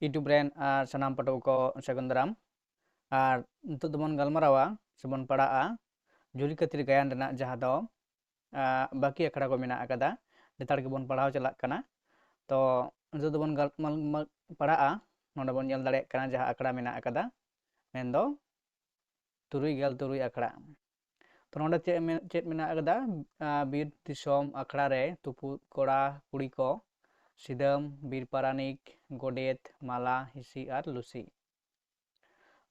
YouTube ren ar ah, sanam patok ko segundaram ar ah, nitu dumon galmarawa sebon pada a juri katir gayan rena jahado ah, baki ya akara ko mina akada letar ke bon padao chalak kana. To nitu dumon galmal pada a nonda bon yel dare kana jah akara mina akada mendo turui gal turui akara. To nonda chet mina akada bir disom akara re tupu kora kuriko. Sidam, Birparanik, Godet, Mala, Hisi, Ar, Lucy.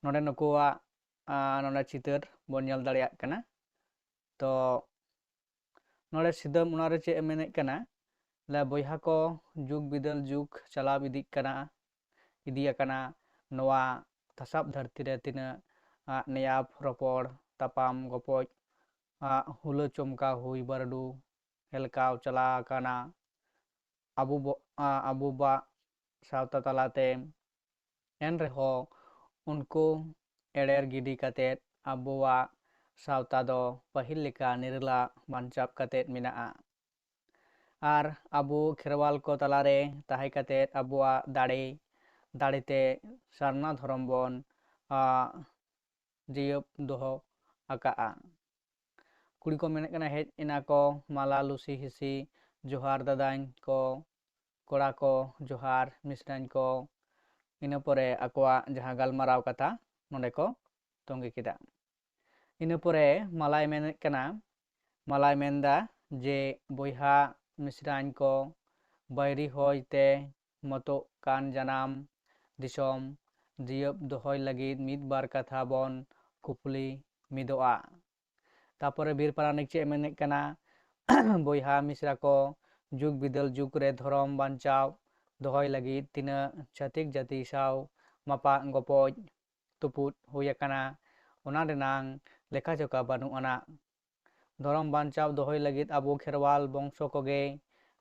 Nona nukua nona citer bonyal dalia kena. To nona sidam nona ce emenek kena. La boyhako juk bidal juk chala bidik kena. Idia kena noa tasap dar tida tina uh, neyap ropor tapam gopoj Uh, hulu hui bardu helkau chala kena अबूबा सावतालाते एनरेह उनको adder गिदी Abua सावता दो पहिल लेखा निरला मंचाप कतेत मिनाआ are Abu Khirwal को तलारे ताहे कतेत अबुआ दाड़ी दाड़ीते सरना धरम bone आ जीव दोह अका आ कुड़ी को मिनाकना हेज इनाको माला लुसी हिसी ᱡᱚᱦᱟᱨ ᱫᱟᱫᱟᱧ ᱠᱚ ᱠᱚᱲᱟ ᱠᱚ ᱡᱚᱦᱟᱨ ᱢᱤᱥᱨᱟᱧ ᱠᱚ ᱤᱱᱟᱹ ᱯᱚᱨᱮ ᱟᱠᱚᱣᱟᱜ ᱡᱟᱦᱟᱸ ᱜᱟᱞᱢᱟᱨᱟᱣ ᱠᱟᱛᱷᱟ ᱱᱚᱰᱮ ᱠᱚ ᱛᱚᱸᱜᱮ ᱠᱮᱫᱟ ᱤᱱᱟᱹ ᱯᱚᱨᱮ ᱢᱟᱞᱟᱭ ᱢᱮᱱᱮᱫ ᱠᱟᱱᱟ ᱢᱟᱞᱟᱭ ᱢᱮᱱᱫᱟ ᱡᱮ ᱵᱚᱭᱦᱟ ᱢᱤᱥᱨᱟᱧ ᱠᱚ ᱵᱟᱭᱨᱤ ᱦᱚᱭᱛᱮ ᱢᱚᱛᱚᱜ ᱠᱟᱱ ᱡᱟᱱᱟᱢ ᱫᱤᱥᱚᱢ ᱡᱤᱭᱟᱹᱵ ᱫᱚᱦᱚᱭ ᱞᱟᱹᱜᱤᱫ ᱢᱤᱫ ᱵᱟᱨ ᱠᱟᱛᱷᱟ ᱵᱚᱱ ᱠᱩᱯᱞᱤ ᱢᱤᱫᱚᱜᱼᱟ ᱛᱟᱯᱚᱨᱮ ᱵᱤᱨ ᱯᱟᱨᱟᱱᱤᱠ ᱪᱮᱫ ᱢᱮᱱᱮᱫ ᱠᱟᱱᱟ ᱵᱚᱭᱦᱟ ᱢᱤᱥᱨᱟ ko ᱡᱩᱜᱽ ᱵᱤᱫᱟᱹᱞ ᱡᱩᱜᱽ ᱨᱮ ᱫᱷᱚᱨᱚᱢ ᱵᱟᱧᱪᱟᱣ ᱫᱚᱦᱚᱭ ᱞᱟᱹᱜᱤᱫ ᱛᱤᱱᱟᱹᱜ ᱪᱷᱟᱹᱛᱤᱠ ᱡᱟᱹᱛᱤ ᱥᱟᱶ ᱢᱟᱯᱟᱜ ᱜᱚᱯᱚᱡ ᱛᱩᱯᱩᱫ ᱦᱩᱭ ᱟᱠᱟᱱᱟ ᱚᱱᱟ ᱨᱮᱱᱟᱝ ᱞᱮᱠᱷᱟ ᱡᱚᱠᱷᱟ ᱵᱟᱹᱱᱩᱜ ᱟᱱᱟᱜ ᱫᱷᱚᱨᱚᱢ ᱵᱟᱧᱪᱟᱣ ᱫᱚᱦᱚᱭ ᱞᱟᱹᱜᱤᱫ ᱟᱵᱚ ᱠᱷᱮᱨᱣᱟᱞ ᱵᱚᱝᱥᱚ ᱠᱚᱜᱮ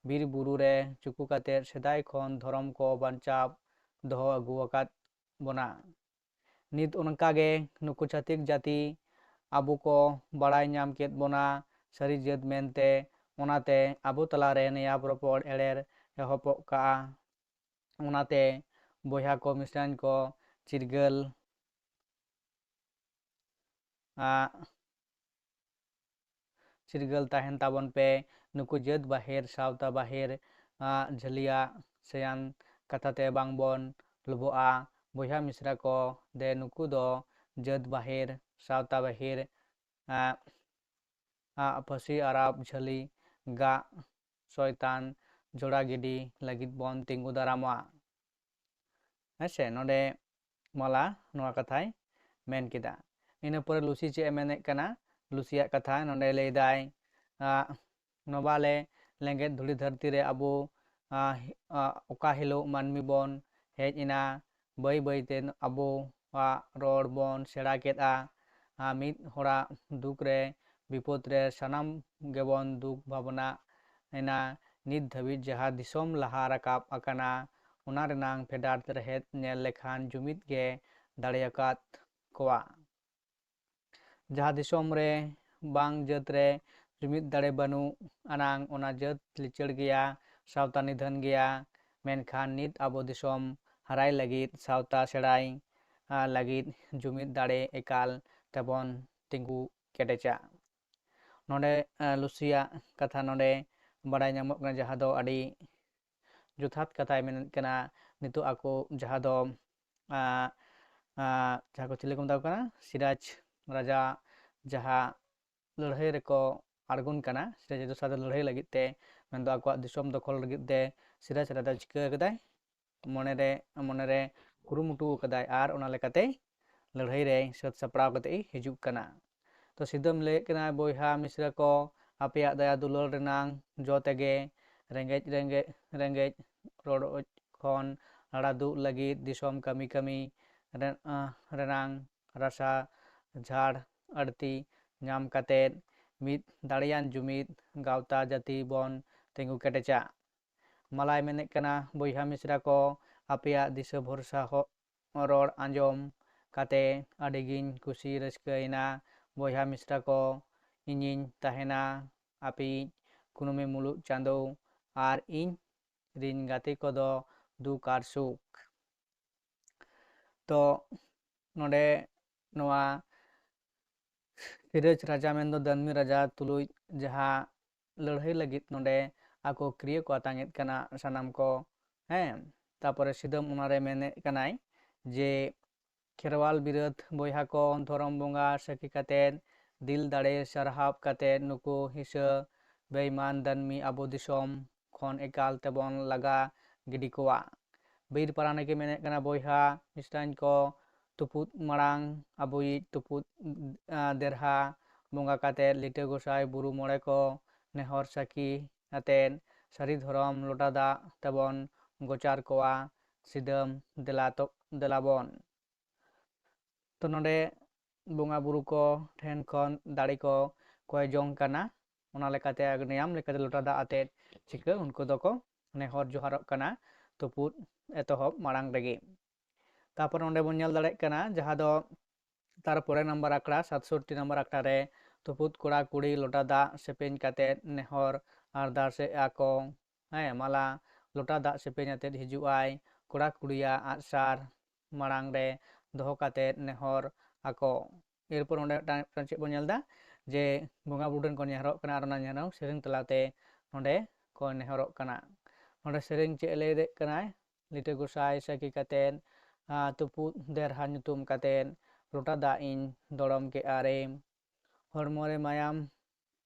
ᱵᱤᱨ ᱵᱩᱨᱩ ᱨᱮ ᱪᱩᱠᱩ ᱠᱟᱛᱮᱫ ᱥᱮᱫᱟᱭ ᱠᱷᱚᱱ ᱫᱷᱚᱨᱚᱢ ᱠᱚ ᱵᱟᱧᱪᱟᱣ ᱫᱚᱦᱚ ᱟᱹᱜᱩ ᱟᱠᱟᱫ ᱵᱚᱱᱟ ᱱᱤᱛ ᱚᱱᱠᱟᱜᱮ ᱱᱩᱠᱩ ᱪᱷᱟᱹᱛᱤᱠ ᱡᱟᱹᱛᱤ ᱟᱵᱚ ᱠᱚ ᱵᱟᱲᱟᱭ ᱧᱟᱢ ᱠᱮᱫ ᱵᱚᱱᱟ ᱥᱟᱹᱨᱤ ᱡᱟᱹᱛ ᱢᱮᱱᱛᱮ ᱚᱱᱟᱛᱮ ᱟᱵᱚ ᱛᱟᱞᱟᱨᱮ ᱱᱮᱭᱟᱵ ᱨᱚᱯᱚᱲ ᱮᱲᱮᱨ ᱮᱦᱚᱵᱚᱜ ᱠᱟᱜᱼᱟ ᱚᱱᱟᱛᱮ ᱵᱚᱭᱦᱟ ᱠᱚ ᱢᱤᱥᱨᱟᱧ ᱠᱚ ᱪᱤᱨᱜᱟᱹᱞ ᱪᱤᱨᱜᱟᱹᱞ ᱛᱟᱦᱮᱱ ᱛᱟᱵᱚᱱ ᱯᱮ ᱱᱩᱠᱩ ᱡᱟᱹᱛ ᱵᱟᱦᱮᱨ ᱥᱟᱶᱛᱟ ᱵᱟᱦᱮᱨ ᱡᱷᱟᱹᱞᱤᱭᱟ ᱥᱮᱭᱟᱱ ᱠᱟᱛᱷᱟᱛᱮ ᱵᱟᱝᱵᱚᱱ ᱞᱩᱵᱚᱜᱼᱟ ᱵᱚᱭᱦᱟ ᱢᱤᱥᱨᱟ ᱠᱚ ᱫᱮ ᱱᱩᱠᱩ ᱫᱚ ᱡᱟᱹᱛ ᱵᱟᱦᱮᱨ ᱥᱟᱶᱛᱟ ᱵᱟᱦᱮᱨ ᱯᱷᱟᱹᱥᱤ ᱟᱨᱟᱵ ᱡᱷᱟᱹᱞᱤ ᱜᱟᱜ ᱥᱚᱭᱛᱟᱱ ᱡᱚᱲᱟ ᱜᱤᱰᱤ ᱞᱟᱹᱜᱤᱫ ᱵᱚᱱ ᱛᱤᱸᱜᱩ ᱫᱟᱨᱟᱢᱚᱜᱼᱟ ᱦᱮᱸᱥᱮ ᱱᱚᱰᱮ ᱢᱟᱞᱟ ᱱᱚᱣᱟ ᱠᱟᱛᱷᱟᱭ ᱢᱮᱱ ᱠᱮᱫᱟ ᱤᱱᱟᱹ ᱯᱚᱨᱮ ᱞᱩᱥᱤ ᱪᱮᱫ ᱮ ᱢᱮᱱᱮᱫ ᱠᱟᱱᱟ ᱞᱩᱥᱤᱭᱟᱜ ᱠᱟᱛᱷᱟ ᱱᱚᱰᱮ ᱞᱟᱹᱭᱫᱟᱭ ᱱᱚᱵᱟᱞᱮ ᱞᱮᱸᱜᱮᱫ ᱫᱷᱩᱲᱤ ᱫᱷᱟᱹᱨᱛᱤ ᱨᱮ ᱟᱵᱚ ᱚᱠᱟ ᱦᱤᱞᱳᱜ ᱢᱟᱹᱱᱢᱤ ᱵᱚᱱ ᱦᱮᱡ ᱮᱱᱟ ᱵᱟᱹᱭ ᱵᱟᱹᱭᱛᱮ ᱟᱵᱚᱣᱟᱜ ᱨᱚᱲ ᱵᱚᱱ ᱥᱮᱬᱟ ᱠᱮᱫᱼᱟ ᱢᱤᱫ ᱦᱚᱲᱟᱜ ᱫᱩᱠ ᱨᱮ ᱵᱤᱯᱚᱫ ᱨᱮ ᱥᱟᱱᱟᱢ ᱜᱮᱵᱚᱱ ᱫᱩᱠ ᱵᱷᱟᱵᱱᱟ ᱮᱱᱟ ᱱᱤᱛ ᱫᱷᱟᱹᱵᱤᱡ ᱡᱟᱦᱟᱸ ᱫᱤᱥᱚᱢ ᱞᱟᱦᱟ ᱨᱟᱠᱟᱵ ᱟᱠᱟᱱᱟ ᱚᱱᱟ ᱨᱮᱱᱟᱝ ᱯᱷᱮᱰᱟᱛ ᱨᱮᱦᱮᱫ ᱧᱮᱞ ᱞᱮᱠᱷᱟᱱ ᱡᱩᱢᱤᱫ ᱜᱮ ᱫᱟᱲᱮᱭᱟᱠᱟᱫ ᱠᱚᱣᱟ ᱡᱟᱦᱟᱸ ᱫᱤᱥᱚᱢ ᱨᱮ ᱵᱟᱝ ᱡᱟᱹᱛ ᱨᱮ ᱡᱩᱢᱤᱫ ᱫᱟᱲᱮ ᱵᱟᱹᱱᱩᱜ ᱟᱱᱟᱝ ᱚᱱᱟ ᱡᱟᱹᱛ ᱞᱤᱪᱟᱹᱲ ᱜᱮᱭᱟ ᱥᱟᱶᱛᱟ ᱱᱤᱫᱷᱟᱹᱱ ᱜᱮᱭᱟ ᱢᱮᱱᱠᱷᱟᱱ ᱱᱤᱛ ᱟᱵᱚ ᱫᱤᱥᱚᱢ ᱦᱟᱨᱟᱭ ᱞᱟᱹᱜᱤᱫ ᱥᱟᱶᱛᱟ ᱥᱮᱬᱟᱭ ᱞᱟᱹᱜᱤᱫ ᱡᱩᱢᱤᱫ ᱫᱟᱲᱮ ᱮᱠᱟᱞ ᱛᱮᱵᱚᱱ ᱛᱤᱸᱜᱩ ᱠᱮᱴᱮᱡᱟ ᱱᱚᱰᱮ ᱞᱩᱥᱤᱭᱟᱜ ᱠᱟᱛᱷᱟ ᱱᱚᱰᱮ ᱵᱟᱲᱟᱭ ᱧᱟᱢᱚᱜ ᱠᱟᱱᱟ ᱡᱟᱦᱟᱸ ᱫᱚ ᱟᱹᱰᱤ ᱡᱚᱛᱷᱟᱛ ᱠᱟᱛᱷᱟᱭ ᱢᱮᱱᱮᱫ ᱠᱟᱱᱟ ᱱᱤᱛᱚᱜ ᱟᱠᱚ ᱡᱟᱦᱟᱸ ᱫᱚ ᱡᱟᱦᱟᱸ ᱠᱚ ᱪᱤᱞᱤ ᱠᱚ ᱢᱮᱛᱟ ᱠᱚ ᱠᱟᱱᱟ ᱥᱤᱨᱟᱡᱽ ᱨᱟᱡᱟ ᱡᱟᱦᱟᱸ ᱞᱟᱹᱲᱦᱟᱹᱭ ᱨᱮᱠᱚ ᱟᱬᱜᱚᱱ ᱠᱟᱱᱟ ᱥᱤᱨᱟᱡᱽ ᱨᱟᱡᱟ ᱥᱟᱶᱛᱮ ᱞᱟᱹᱲᱦᱟᱹᱭ ᱞᱟᱹᱜᱤᱫ ᱛᱮ ᱢᱮᱱᱫᱚ ᱟᱠᱚᱣᱟᱜ ᱫᱤᱥᱚᱢ ᱫᱚᱠᱷᱚᱞ ᱞᱟᱹᱜᱤᱫ ᱛᱮ ᱥᱤᱨᱟᱡᱽ ᱨᱟᱡᱟ ᱪᱤᱠᱟᱹ ᱠᱟᱫᱟᱭ ᱢᱚᱱᱮᱨᱮ ᱢᱚᱱᱮᱨᱮ ᱠᱩᱨᱩᱢᱩᱴᱩ ᱟᱠᱟᱫᱟᱭ ᱟᱨ ᱚᱱᱟ ᱞᱮᱠᱟᱛᱮ ᱞᱟᱹᱲᱦᱟᱹᱭ ᱨᱮ ᱥᱟᱹᱛ ᱥᱟᱯᱲᱟᱣ ᱠᱟᱛᱮ ᱦᱤᱡᱩᱜ ᱠᱟᱱᱟ ᱛᱚ ᱥᱤᱫᱟᱹᱢ ᱞᱟᱹᱭᱮᱫ ᱠᱟᱱᱟ ᱵᱚᱭᱦᱟ ᱢᱤᱥᱨᱟ ᱠᱚ ᱟᱯᱮᱭᱟᱜ ᱫᱟᱭᱟ ᱫᱩᱞᱟᱹᱲ ᱨᱮᱱᱟᱝ ᱡᱚ ᱛᱮᱜᱮ ᱨᱮᱸᱜᱮᱡ ᱨᱮᱸᱜᱮᱡ ᱨᱮᱸᱜᱮᱡ ᱨᱚᱰᱚᱡ ᱠᱷᱚᱱ ᱞᱟᱲᱟᱫᱩᱜ ᱞᱟᱹᱜᱤᱫ ᱫᱤᱥᱚᱢ ᱠᱟᱹᱢᱤ ᱠᱟᱹᱢᱤ ᱨᱮᱱᱟᱝ ᱨᱟᱥᱟ ᱡᱷᱟᱲ ᱟᱹᱲᱛᱤ ᱧᱟᱢ ᱠᱟᱛᱮᱫ ᱢᱤᱫ ᱫᱟᱲᱮᱭᱟᱱ ᱡᱩᱢᱤᱫ ᱜᱟᱶᱛᱟ ᱡᱟᱹᱛᱤ ᱵᱚᱱ ᱛᱤᱸᱜᱩ ᱠᱮᱴᱮᱡᱟ ᱢᱟᱞᱟᱭ ᱢᱮᱱᱮᱫ ᱠᱟᱱᱟ ᱵᱚᱭᱦᱟ ᱢᱤᱥᱨᱟ ᱠᱚ ᱟᱯᱮᱭᱟᱜ ᱫᱤᱥᱟᱹ ᱵᱷᱚᱨᱥᱟ ᱨᱚᱲ ᱟᱸᱡᱚᱢ ᱠᱟᱛᱮ ᱟᱹᱰᱤᱜᱤᱧ ᱠᱩᱥᱤ ᱨᱟᱹᱥᱠᱟᱹᱭᱮᱱᱟ ᱵᱚᱭᱦᱟ ᱢᱤᱥᱨᱟ ᱠᱚ ᱤᱧᱤᱧ ᱛᱟᱦᱮᱱᱟ ᱟᱯᱮᱭᱤᱡ ᱠᱩᱱᱟᱹᱢᱤ ᱢᱩᱞᱩᱜ ᱪᱟᱸᱫᱳ ᱟᱨ ᱤᱧ ᱨᱤᱱ ᱜᱟᱛᱮ ᱠᱚᱫᱚ ᱫᱩᱠ ᱟᱨ ᱥᱩᱠ ᱛᱚ ᱱᱚᱰᱮ ᱱᱚᱣᱟ ᱥᱤᱨᱟᱹᱡᱽ ᱨᱟᱡᱟ ᱢᱮᱱᱫᱚ ᱫᱟᱱᱢᱤ ᱨᱟᱡᱟ ᱛᱩᱞᱩᱡ ᱡᱟᱦᱟᱸ ᱞᱟᱹᱲᱦᱟᱹᱭ ᱞᱟᱹᱜᱤᱫ ᱱᱚᱰᱮ ᱟᱠᱚ ᱠᱨᱤᱭᱟᱹ ᱠᱚ ᱟᱛᱟᱝ ᱮᱫ ᱠᱟᱱᱟ ᱥᱟᱱᱟᱢ ᱠᱚ ᱦᱮᱸ ᱛᱟᱯᱚᱨᱮ ᱥᱤᱫᱟᱹᱢ ᱚᱱᱟᱨᱮ ᱢᱮᱱᱮᱫ ᱠᱟᱱᱟᱭ ᱡᱮ ᱠᱷᱮᱨᱣᱟᱞ ᱵᱤᱨᱟᱹᱫ ᱵᱚᱭᱦᱟ ᱠᱚ ᱫᱷᱚᱨᱚᱢ ᱵᱚᱸᱜᱟ ᱥᱟᱹᱠᱷᱤ ᱠᱟᱛᱮᱫ ᱫᱤᱞ ᱫᱟᱲᱮ ᱥᱟᱨᱦᱟᱣ ᱠᱟᱛᱮᱫ ᱱᱩᱠᱩ ᱦᱤᱥᱟᱹ ᱵᱮᱭᱢᱟᱱ ᱫᱟᱱᱢᱤ ᱟᱵᱚ ᱫᱤᱥᱚᱢ ᱠᱷᱚᱱ ᱮᱠᱟᱞ ᱛᱮᱵᱚᱱ ᱞᱟᱜᱟ ᱜᱤᱰᱤ ᱠᱚᱣᱟ ᱵᱤᱨ ᱯᱟᱨᱟᱱᱤᱠᱮ ᱢᱮᱱᱮᱫ ᱠᱟᱱᱟ ᱵᱚᱭᱦᱟ ᱢᱤᱥᱨᱟᱧ ᱠᱚ ᱛᱩᱯᱩᱫ ᱢᱟᱲᱟᱝ ᱟᱵᱚᱭᱤᱡ ᱛᱩᱯᱩᱫ ᱫᱮᱨᱦᱟ ᱵᱚᱸᱜᱟ ᱠᱟᱛᱮᱫ ᱞᱤᱴᱟᱹ ᱜᱚᱸᱥᱟᱭ ᱵᱩᱨᱩ ᱢᱚᱬᱮ ᱠᱚ ᱱᱮᱦᱚᱨ ᱥᱟᱹᱠᱷᱤ ᱟᱛᱮᱫ ᱥᱟᱹᱨᱤ ᱫᱷᱚᱨᱚᱢ ᱞᱚᱴᱟ ᱫᱟᱜ ᱛᱮᱵᱚᱱ ᱜᱳᱪᱟᱨ ᱠᱚᱣᱟ ᱥᱤᱫᱟᱹᱢ ᱫᱮᱞᱟ ᱫᱮᱞᱟᱵᱚᱱ lekate agniam lekate lota da atet chika unko doko nehor joharok kana tuput etohop marang regi तापर नोडे बन नेल दाड़े कना जहाँ दो तार परे नंबर आकड़ा 67 नंबर आकड़ा रे तुपुत कोड़ा कुड़ी लोटा दा नेहर से हे माला लोटा दा सेपेन आते हिजुआई कोड़ा आसार मारांग दौकते नेहर आको इरपर चलता जे बंगा बुटन को नहरकना से तलाते नेहर ना सेरिंग चे लैदा लिटे गोसाई सकी तुपूद देरहा लोटा दा इन दड़म के आरेम हम मायाम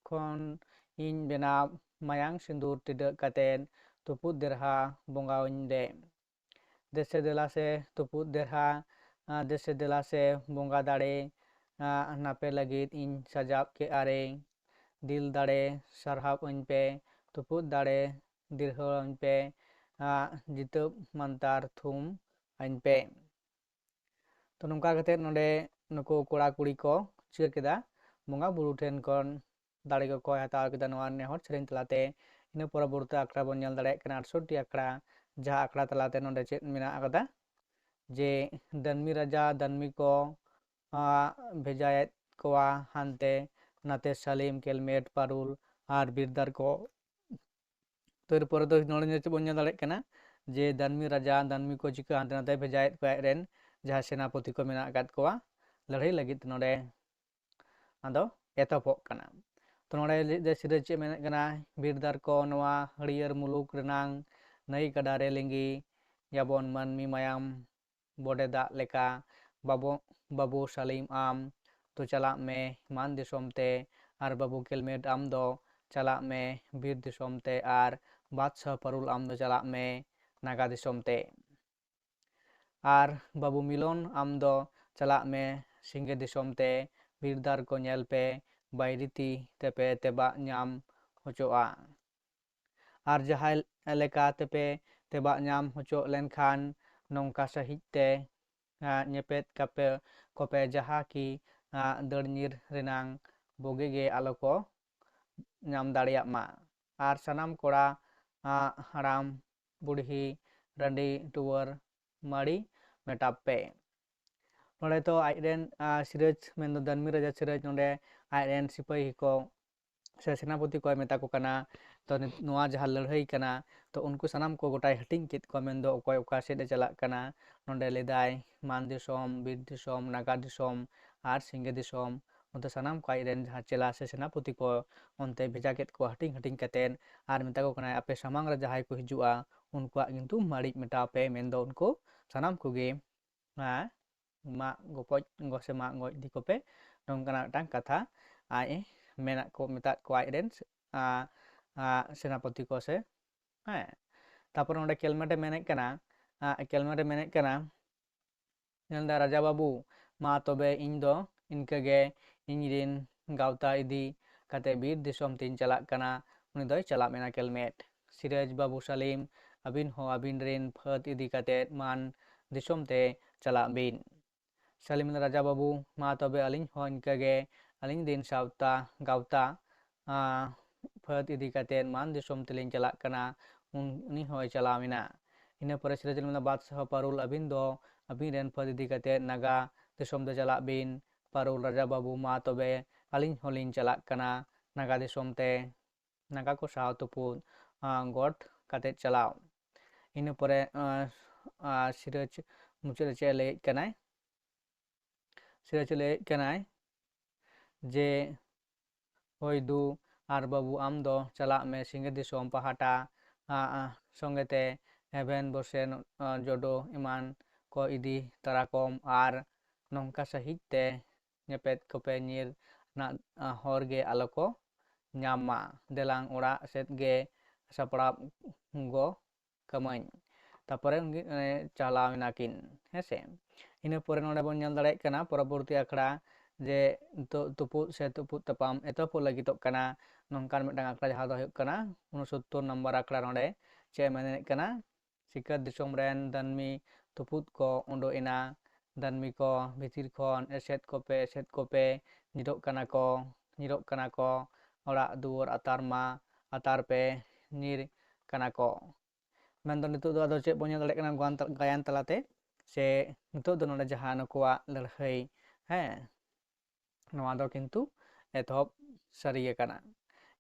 खन इन बना मायांग सिंदूर तिडकते तुपूद देरहा बंगाउ दे देसे देला से तुपूद देरहा देशे दिला से बंगा दड़े नापे लगे इन सजाब के आरे दिल दड़े सरहब पे तुपुद दड़े दीर्घ पे जित मंतार थूम पे तो नौका नुक कड़ा कुड़ी को चिके बंगा बुरु ठेन दड़े को हतावर सेरें तलाते इन परवर्ती आखड़ा बोल दड़े आठषट्टी आखड़ा जहाँ आखड़ा तलाते ना चेक मेरा ᱡᱮ ᱫᱟᱹᱱᱢᱤ ᱨᱟᱡᱟ ᱫᱟᱹᱱᱢᱤ ᱠᱚ ᱵᱷᱮᱡᱟᱭᱮᱫ ᱠᱚᱣᱟ ᱦᱟᱱᱛᱮ ᱱᱟᱛᱮ ᱥᱟᱞᱤᱢ ᱠᱮᱞᱢᱮᱴ ᱯᱟᱨᱩᱞ ᱟᱨ ᱵᱤᱨᱫᱟᱨ ᱠᱚ ᱛᱚ ᱮᱨᱯᱚᱨᱮ ᱫᱚ ᱱᱚᱰᱮ ᱪᱮᱫ ᱵᱚᱱ ᱧᱮᱞ ᱫᱟᱲᱮᱭᱟᱜ ᱠᱟᱱᱟ ᱡᱮ ᱫᱟᱹᱱᱢᱤ ᱨᱟᱡᱟ ᱫᱟᱹᱱᱢᱤ ᱠᱚ ᱪᱤᱠᱟᱹ ᱦᱟᱱᱛᱮ ᱱᱟᱛᱮ ᱵᱷᱮᱡᱟᱭᱮᱫ ᱠᱚᱣᱟ ᱟᱡ ᱨᱮᱱ ᱡᱟᱦᱟᱸ ᱥᱮᱱᱟᱯᱚᱛᱤ ᱠᱚ ᱢᱮᱱᱟᱜ ᱟᱠᱟᱫ ᱠᱚᱣᱟ ᱞᱟᱹᱲᱦᱟᱹᱭ ᱞᱟᱹᱜᱤᱫ ᱱᱚᱰᱮ ᱟᱫᱚ ᱮᱛᱚᱦᱚᱵᱚᱜ ᱠᱟᱱᱟ ᱛᱚ ᱱᱚᱰᱮ ᱞᱟᱹᱭ ᱥᱤᱨᱟᱹᱡ ᱪᱮᱫ ᱢᱮᱱᱮᱫ ᱠᱟᱱᱟ ᱵᱤᱨᱫᱟᱨ ᱠᱚ ᱱᱚᱣᱟ ᱦᱟᱹᱲᱭᱟᱹᱨ ᱢᱩᱞᱩᱠ ᱨᱮᱱᱟᱝ ᱱᱟᱹᱭ ᱜᱟᱰᱟ ᱨᱮ ᱞᱤᱸᱜᱤ ᱭᱟᱵᱚᱱ ᱢᱟᱹᱱᱢᱤ ᱢᱟᱭᱟᱢ ᱵᱚᱰᱮ ᱫᱟᱜ ᱞᱮᱠᱟ ᱵᱟᱵᱚ ᱵᱟᱵᱩ ᱥᱟᱞᱤᱢ ᱟᱢ ᱛᱚ ᱪᱟᱞᱟᱜ ᱢᱮ ᱢᱟᱱ ᱫᱤᱥᱚᱢ ᱛᱮ ᱟᱨ ᱵᱟᱵᱩ ᱠᱮᱞᱢᱮᱴ ᱟᱢ ᱫᱚ ᱪᱟᱞᱟᱜ ᱢᱮ ᱵᱤᱨ ᱫᱤᱥᱚᱢ ᱛᱮ ᱟᱨ ᱵᱟᱫᱥᱟᱦ ᱯᱟᱨᱩᱞ ᱟᱢ ᱫᱚ ᱪᱟᱞᱟᱜ ᱢᱮ ᱱᱟᱜᱟ ᱫᱤᱥᱚᱢ ᱛᱮ ᱟᱨ ᱵᱟᱵᱩ ᱢᱤᱞᱚᱱ ᱟᱢ ᱫᱚ ᱪᱟᱞᱟᱜ ᱢᱮ ᱥᱤᱸᱜᱮ ᱫᱤᱥᱚᱢ ᱛᱮ ᱵᱤᱨᱫᱟᱨ ᱠᱚ ᱧᱮᱞ ᱯᱮ ᱵᱟᱭᱨᱤᱛᱤ ᱛᱮᱯᱮ ᱛᱮᱵᱟᱜ ᱧᱟᱢ ᱦᱚᱪᱚᱜᱼᱟ ᱟᱨ ᱡᱟᱦᱟᱸᱭ ᱞᱮᱠᱟ ᱛᱮᱯᱮ ᱛᱮᱵᱟᱜ ᱧᱟᱢ ᱦᱚᱪᱚ ᱞᱮᱱᱠᱷᱟᱱ ᱱᱚᱝᱠᱟ ᱥᱟᱺᱦᱤᱡ ᱛᱮ ᱧᱮᱯᱮᱫ ᱠᱟᱯᱮ ᱠᱚᱯᱮ ᱡᱟᱦᱟᱸ ᱠᱤ ᱫᱟᱹᱲ ᱧᱤᱨ ᱨᱮᱱᱟᱝ ᱵᱩᱜᱤ ᱜᱮ ᱟᱞᱚ ᱠᱚ ᱧᱟᱢ ᱫᱟᱲᱮᱭᱟᱜ ᱢᱟ ᱟᱨ ᱥᱟᱱᱟᱢ ᱠᱚᱲᱟ ᱦᱟᱲᱟᱢ ᱵᱩᱲᱦᱤ ᱨᱟᱺᱰᱤ ᱴᱩᱣᱟᱹᱨ ᱢᱟᱲᱤ ᱢᱮᱴᱟᱵ ᱯᱮ ᱱᱚᱰᱮ ᱛᱚ ᱟᱡᱨᱮᱱ ᱥᱤᱨᱟᱹᱡ ᱢᱮᱱᱫᱚ ᱫᱟᱹᱱᱢᱤ ᱨᱟᱡᱟ ᱥᱤᱨᱟᱹᱡ ᱱᱚᱰᱮ ᱟᱡᱨᱮᱱ ᱥᱤᱯᱟᱹᱦᱤ ᱠᱚ ᱥᱮ ᱥᱮᱱᱟᱯᱚᱛᱤ ᱠᱚᱭ ᱢᱮᱛᱟ ᱠᱚ ᱠᱟᱱᱟ ᱛᱚ ᱱᱚᱣᱟ ᱡᱟᱦᱟᱸ ᱞᱟᱹᱲᱦᱟᱹᱭ ᱠᱟᱱᱟ ᱛᱚ ᱩᱱᱠᱩ ᱥᱟᱱᱟᱢ ᱠᱚ ᱜᱚᱴᱟᱭ ᱦᱟᱹᱴᱤᱧ ᱠᱮᱫ ᱠᱚᱣᱟ ᱢᱮᱱᱫᱚ ᱚᱠᱚᱭ ᱚᱠᱟ ᱥᱮᱫ ᱮ ᱪᱟᱞᱟᱜ ᱠᱟᱱᱟ ᱱᱚᱰᱮ ᱞᱮᱫᱟᱭ ᱢᱟᱱ ᱫᱤᱥᱚᱢ ᱵᱤᱨ ᱫᱤᱥᱚᱢ ᱱᱟᱜᱟ ᱫᱤᱥᱚᱢ ᱟᱨ ᱥᱤᱸᱜᱮ ᱫᱤᱥᱚᱢ ᱚᱱᱛᱮ ᱥᱟᱱᱟᱢ ᱠᱚ ᱟᱡᱨᱮᱱ ᱡᱟᱦᱟᱸ ᱪᱮᱞᱟ ᱥᱮ ᱥᱮᱱᱟᱯᱚᱛᱤ ᱠᱚ ᱚᱱᱛᱮ ᱵᱷᱮᱡᱟ ᱠᱮᱫ ᱠᱚᱣᱟ ᱦᱟᱹᱴᱤᱧ ᱦᱟᱹᱴᱤᱧ ᱠᱟᱛᱮᱫ ᱟᱨ ᱢᱮᱛᱟ ᱠᱚ ᱠᱟᱱᱟᱭ ᱟᱯᱮ ᱥᱟᱢᱟᱝ ᱨᱮ ᱡᱟᱦᱟᱸᱭ ᱠᱚ ᱦᱤᱡᱩᱜᱼᱟ ᱩᱱᱠᱩᱣᱟᱜ ᱠᱤᱱᱛᱩ ᱢᱟᱹᱲᱤᱡ ᱢᱮᱴᱟᱣ ᱯᱮ ᱢᱮᱱᱫᱚ ᱩᱱᱠᱩ ᱥᱟᱱᱟᱢ ᱠᱚᱜᱮ ᱢᱟᱜ ᱜᱚᱯᱚᱡ ᱥᱮ ᱢᱟᱜ ᱜᱚᱡ ᱤᱫᱤ ᱠᱚᱯᱮ ᱱᱚᱝᱠᱟᱱᱟᱜ ᱢᱤᱫᱴᱟᱝ ᱠᱟᱛᱷᱟ ᱟᱡ ᱢᱮᱱᱟᱜ ᱠᱚ ᱢᱮᱛᱟᱫ ᱠᱚᱣᱟ ᱟᱡᱨᱮᱱ ᱥᱮᱱᱟᱯᱚᱛᱤ ᱠᱚ ᱥᱮ ᱦᱮᱸ ᱛᱟᱨᱯᱚᱨ ᱚᱸᱰᱮ ᱠᱮᱞᱢᱮᱴᱮ ᱢᱮᱱᱮᱫ ᱠᱟᱱᱟ ᱠᱮᱞᱢᱮᱴᱮ ᱢᱮᱱᱮᱫ ᱠᱟᱱᱟ ᱧᱮᱞᱫᱟ ᱨᱟᱡᱟ ᱵᱟᱹᱵᱩ ᱢᱟ ᱛᱚᱵᱮ ᱤᱧ ᱫᱚ ᱤᱱᱠᱟᱹᱜᱮ ᱤᱧ ᱨᱮᱱ ᱜᱟᱶᱛᱟ ᱤᱫᱤ ᱠᱟᱛᱮ ᱵᱤᱨ ᱫᱤᱥᱚᱢ ᱛᱤᱧ ᱪᱟᱞᱟᱜ ᱠᱟᱱᱟ ᱩᱱᱤ ᱫᱚᱭ ᱪᱟᱞᱟᱜ ᱢᱮᱱᱟ ᱠᱮᱞᱢᱮᱴ ᱥᱤᱨᱟᱹᱡ ᱵᱟᱹᱵᱩ ᱥᱟᱞᱤᱢ ᱟᱹᱵᱤᱱ ᱦᱚᱸ ᱟᱹᱵᱤᱱ ᱨᱮᱱ ᱯᱷᱟᱹᱫ ᱤᱫᱤ ᱠᱟᱛᱮᱫ ᱢᱟᱱ ᱫᱤᱥᱚᱢ te ᱪᱟᱞᱟᱜ ᱵᱤᱱ ᱥᱟᱞᱤᱢ ᱨᱟᱡᱟ ᱵᱟᱹᱵᱩ ᱢᱟ ᱛᱚᱵᱮ ᱟᱹᱞᱤᱧ ᱦᱚᱸ ᱤᱱᱠᱟᱹᱜᱮ ᱟᱹᱞᱤᱧ ᱨᱮᱱ ᱥᱟᱶᱛᱟ ᱜᱟᱶᱛᱟ ᱯᱷᱟᱹᱫ ᱤᱫᱤ ᱠᱟᱛᱮᱫ ᱢᱟᱱ ᱫᱤᱥᱚᱢ ᱛᱮᱞᱤᱧ ᱪᱟᱞᱟᱜ ᱠᱟᱱᱟ ᱩᱱᱤ ᱦᱚᱸᱭ ᱪᱟᱞᱟᱣ ᱮᱱᱟ ᱤᱱᱟᱹ ᱯᱚᱨᱮ ᱥᱤᱨᱟᱹᱡ ᱢᱮᱱᱫᱟ ᱵᱟᱫᱥᱟᱦ ᱯᱟᱨᱩᱞ ᱟᱹᱵᱤᱱ ᱫᱚ ᱟᱹᱵᱤᱱ ᱨᱮᱱ ᱯᱷᱟᱹᱫ ᱤᱫᱤ ᱠᱟᱛᱮᱫ ᱱᱟᱜᱟ ᱫᱤᱥᱚᱢ ᱛᱮ ᱪᱟᱞᱟᱜ ᱵᱤᱱ ᱯᱟᱨᱩᱞ ᱨᱟᱡᱟ ᱵᱟᱹᱵᱩ ᱢᱟ ᱛᱚᱵᱮ ᱟᱹᱞᱤᱧ ᱦᱚᱸᱞᱤᱧ ᱪᱟᱞᱟᱜ ᱠᱟᱱᱟ ᱱᱟᱜᱟ ᱫᱤᱥᱚᱢ ᱛᱮ ᱱᱟᱜᱟ ᱠᱚ ᱥᱟᱶ ᱛᱩᱯᱩᱫ ᱜᱚᱴ ᱠᱟᱛᱮᱫ ᱪᱟᱞᱟᱣ ᱤᱱᱟᱹ ᱯᱚᱨᱮ ᱥᱤᱨᱟᱹᱡ ᱢᱩᱪᱟᱹᱫ ᱨᱮ ᱪᱮᱫ ᱮ ᱞᱟᱹᱭᱮᱫ ᱠᱟᱱᱟᱭ ᱥᱤᱨᱟᱡᱽ ᱞᱟᱹᱭᱮᱫ ᱠᱟᱱᱟᱭ ᱡᱮ ᱦᱳᱭ ᱫᱩ ᱟᱨ ᱵᱟᱹᱵᱩ ᱟᱢ ᱫᱚ ᱪᱟᱞᱟᱜ ᱢᱮ ᱥᱤᱸᱜᱟᱹᱲ ᱫᱤᱥᱚᱢ ᱯᱟᱦᱴᱟ ᱥᱚᱸᱜᱮᱛᱮ ᱮᱵᱷᱮᱱ ᱵᱚᱥᱮᱱ ᱡᱚᱰᱚ ᱮᱢᱟᱱ ᱠᱚ ᱤᱫᱤ ᱛᱟᱨᱟ ᱠᱚᱢ ᱟᱨ ᱱᱚᱝᱠᱟ ᱥᱟᱺᱦᱤᱡ ᱛᱮ ᱧᱮᱯᱮᱫ ᱠᱚᱯᱮ ᱧᱤᱨ ᱨᱮᱱᱟᱜ ᱦᱚᱨ ᱜᱮ ᱟᱞᱚ ᱠᱚ ᱧᱟᱢ ᱢᱟ ᱫᱮᱞᱟᱝ ᱚᱲᱟᱜ ᱥᱮᱫ ᱜᱮ ᱥᱟᱯᱲᱟᱣ ᱜᱚ ᱠᱟᱹᱢᱟᱹᱧ ᱛᱟᱯᱚᱨᱮ ᱩᱱᱠᱤᱱ ᱪᱟᱞᱟᱣ ᱮᱱᱟᱠᱤᱱ ᱦᱮᱸᱥᱮ ᱤᱱᱟᱹ ᱯᱚᱨᱮ ᱱᱚᱰᱮ ᱵᱚᱱ ᱧᱮᱞ ᱫᱟᱲᱮᱭᱟᱜ ᱠᱟᱱᱟ ᱯᱚᱨᱚᱵᱚᱨᱛᱤ ᱟᱠᱷᱲᱟ ᱡᱮ ᱱᱤᱛᱚᱜ ᱛᱩᱯᱩᱫ ᱥᱮ ᱛᱩᱯᱩᱫ ᱛᱟᱯᱟᱢ ᱮᱛᱚᱦᱚᱵ ᱞᱟᱹᱜᱤᱫᱚᱜ ᱠᱟᱱᱟ ᱱᱚᱝᱠᱟᱱ ᱢᱤᱫᱴᱟᱝ ᱟᱠᱷᱲᱟ ᱡᱟᱦᱟᱸ ᱫᱚ ᱦᱩᱭᱩᱜ ᱠᱟᱱᱟ ᱩᱱᱥᱚᱛᱛᱚᱨ ᱱᱟᱢᱵᱟᱨ ᱟᱠᱷᱲᱟ ᱱᱚᱰᱮ ᱪᱮᱫ ᱮ ᱢᱮᱱᱮᱫ ᱠᱟᱱᱟ ᱥᱤᱠᱟᱹᱨ ᱫᱤᱥᱚᱢ ᱨᱮᱱ ᱫᱟᱹᱱᱢᱤ ᱛᱩᱯᱩᱫ ᱠᱚ ᱩᱰᱩᱠ ᱮᱱᱟ ᱫᱟᱹᱱᱢᱤ ᱠᱚ ᱵᱷᱤᱛᱤᱨ ᱠᱷᱚᱱ ᱮᱥᱮᱫ ᱠᱚᱯᱮ ᱮᱥᱮᱫ ᱠᱚᱯᱮ ᱧᱤᱨᱚᱜ ᱠᱟᱱᱟ ᱠᱚ ᱧᱤᱨᱚᱜ ᱠᱟᱱᱟ ᱠᱚ ᱚᱲᱟᱜ ᱫᱩᱣᱟᱹᱨ ᱟᱛᱟᱨ ᱢᱟ ᱟᱛᱟᱨ ᱯᱮ ᱧᱤᱨ ᱠᱟᱱᱟ ᱠᱚ ᱢᱮᱱᱫᱚ ᱱᱤᱛᱚᱜ ᱫᱚ ᱟᱫᱚ ᱪᱮᱫ ᱵᱚᱱ ᱧᱮᱞ ᱫᱟᱲᱮᱭᱟᱜ ᱠᱟᱱᱟ ᱜᱟᱭᱟᱱ ᱛᱟᱞᱟᱛᱮ ᱥᱮ ᱱᱤᱛᱚᱜ ᱫᱚ ᱱᱚᱰᱮ ᱡᱟᱦᱟᱸ ᱱᱩᱠᱩᱣᱟᱜ ᱞᱟᱹᱲᱦᱟᱹᱭ ᱦᱮᱸ ᱱᱚᱣᱟ ᱫᱚ ᱠᱤᱱᱛᱩ ᱮᱛᱚᱦᱚᱵ ᱥᱟᱹᱨᱤ ᱟᱠᱟᱱᱟ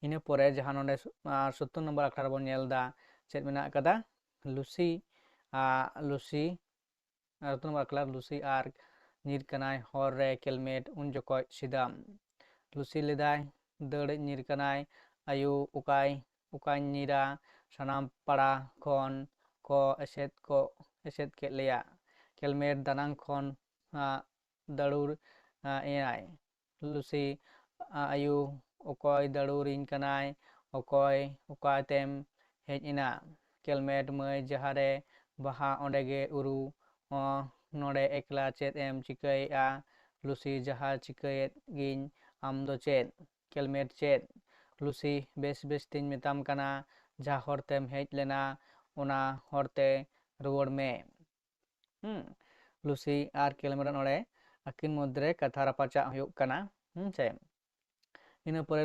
ᱤᱱᱟᱹ ᱯᱚᱨᱮ ᱡᱟᱦᱟᱸ ᱱᱚᱰᱮ ᱥᱳᱛᱛᱳᱨ ᱱᱚᱢᱵᱚᱨ ᱟᱠᱷᱲᱟ ᱨᱮᱵᱚᱱ ᱧᱮᱞ ᱮᱫᱟ ᱪᱮᱫ ᱢᱮᱱᱟᱜ ᱟᱠᱟᱫᱟ ᱞᱩᱥᱤ ᱞᱩᱥᱤ ᱥᱳᱛᱛᱳᱨ ᱱᱚᱢᱵᱚᱨ ᱟᱠᱷᱲᱟ ᱞᱩᱥᱤ ᱟᱨ ᱧᱤᱨ ᱠᱟᱱᱟᱭ ᱦᱚᱨ ᱨᱮ ᱠᱮᱞᱢᱮᱴ ᱩᱱ ᱡᱚᱠᱷᱚᱡ ᱥᱤᱫᱟᱢ ᱞᱩᱥᱤ ᱞᱮᱫᱟᱭ ᱫᱟᱹᱲ ᱧᱤᱨ ᱠᱟᱱᱟᱭ ᱟᱭᱩ ᱚᱠᱟᱭ ᱚᱠᱟᱧ ᱧᱤᱨᱟ ᱥᱟᱱᱟᱢ ᱯᱟᱲᱟ ᱠᱷᱚᱱ ᱠᱚ ᱮᱥᱮᱫ ᱠᱚ ᱮᱥᱮᱫ ᱠᱮᱫ ᱞᱮᱭᱟ ᱠᱮᱞᱢᱮᱴ ᱫᱟᱱᱟᱝ ᱠᱷᱚᱱ ᱫᱟᱹᱲᱩᱲ ᱮᱭᱟᱭ ᱞᱩᱥᱤ ᱟᱭᱩ ᱚᱠᱚᱭ ᱫᱟᱹᱲᱩᱲᱤᱧ ᱠᱟᱱᱟᱭ ᱚᱠᱚᱭ ᱚᱠᱟᱛᱮᱢ ᱦᱮᱡ ᱮᱱᱟ ᱠᱮᱞᱢᱮᱴ ᱢᱟᱹᱭ ᱡᱟᱦᱟᱸᱨᱮ ᱵᱟᱦᱟ ᱚᱸᱰᱮᱜᱮ ᱩᱨᱩ ᱱᱚᱰᱮ ᱮᱠᱞᱟ ᱪᱮᱫ ᱮᱢ ᱪᱤᱠᱟᱹᱭᱮᱫᱼᱟ ᱞᱩᱥᱤ ᱡᱟᱦᱟᱸ ᱪᱤᱠᱟᱹᱭᱮᱫ ᱜᱤᱧ ᱟᱢ ᱫᱚ ᱪᱮᱫ ᱠᱮᱞᱢᱮᱴ ᱪᱮᱫ ᱞᱩᱥᱤ ᱵᱮᱥ ᱵᱮᱥ ᱛᱤᱧ ᱢᱮᱛᱟᱢ ᱠᱟᱱᱟ ᱡᱟᱦᱟᱸ ᱦᱚᱨᱛᱮᱢ ᱦᱮᱡ ᱞᱮᱱᱟ ᱚᱱᱟ ᱦᱚᱨᱛᱮ ᱨᱩᱣᱟᱹᱲ ᱢᱮ ᱦᱩᱸ ᱞᱩᱥᱤ ᱟᱨ ᱠᱮᱞᱢᱮᱴ ᱱᱚᱰᱮ ᱟᱹᱠᱤᱱ ᱢᱚᱫᱽᱫᱷᱮ ᱠᱟᱛᱷᱟ ᱨᱟᱯᱟᱪᱟᱜ ᱦᱩᱭᱩᱜ ᱠᱟᱱᱟ ᱦᱩᱸ ᱥᱮ ᱤᱱᱟᱹ ᱯᱚᱨᱮ